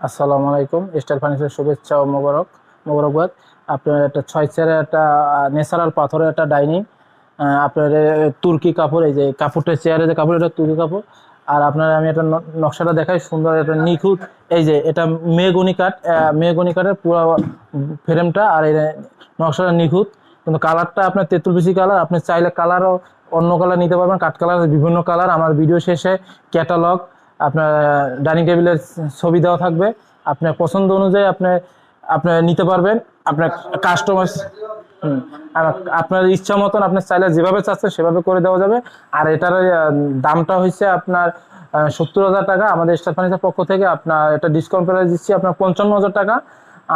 আসসালামু আলাইকুম। Style furniture শুভেচ্ছা ও মোবারক, মোবারকবাদ। আপনার একটা ছয় চেয়ারের একটা ন্যাচারাল পাথরের একটা ডাইনিং আপনার তুর্কি কাপড়, এই যে কাপড়টা চেয়ারে যে কাপড়, এটা তুর্কি কাপড়। আর আপনার আমি একটা নকশাটা দেখাই, সুন্দর একটা নিখুঁত, এই যে এটা মেগনি কাঠ মেগনি কাঠের পুরো ফ্রেমটা, আর এই নকশাটা নিখুঁত। কিন্তু কালারটা আপনার তেঁতুল বেশি কালার, আপনি চাইলে কালারও অন্য কালার নিতে পারবেন, কাঠ কালার বিভিন্ন কালার। আমার ভিডিও শেষে ক্যাটালগ আপনার ডাইনিং টেবিলের ছবি দেওয়া থাকবে। আপনার পছন্দ অনুযায়ী আপনি আপনার নিতে পারবেন। আপনার কাস্টমার হুম আপনার ইচ্ছা মতন আপনার চাইলে যেভাবে চাচ্ছেন সেভাবে করে দেওয়া যাবে। আর এটার দামটা হচ্ছে আপনার সত্তর হাজার টাকা। আমাদের স্টার ফার্নিচার পক্ষ থেকে আপনার এটা ডিসকাউন্ট প্রাইস দিচ্ছি, আপনার পঞ্চান্ন হাজার টাকা।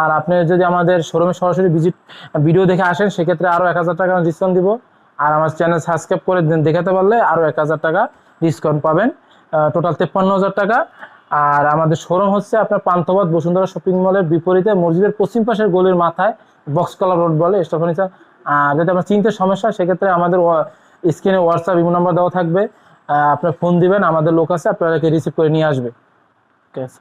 আর আপনি যদি আমাদের শোরুমে সরাসরি ভিজিট ভিডিও দেখে আসেন, সেক্ষেত্রে আরও এক হাজার টাকা ডিসকাউন্ট দিব। আর আমার চ্যানেল সাবস্ক্রাইব করে দেখাতে পারলে আরও এক হাজার টাকা ডিসকাউন্ট পাবেন। টোটাল তেপ্পান্ন হাজার টাকা। আর আমাদের শোরুম হচ্ছে আপনার পান্থবাদ বসুন্ধরা শপিং মলের বিপরীতে, মসজিদের পশ্চিম পাশের গলির মাথায় বক্স কলা রোড বলে স্টার ফার্নিচার যদি আপনার চিনতে সমস্যা সেক্ষেত্রে আমাদের স্ক্রিনে হোয়াটসঅ্যাপ ইমো নাম্বার দেওয়া থাকবে। আপনার ফোন দিবেন, আমাদের লোক আছে, আপনাদেরকে রিসিভ করে নিয়ে আসবে। ঠিক আছে।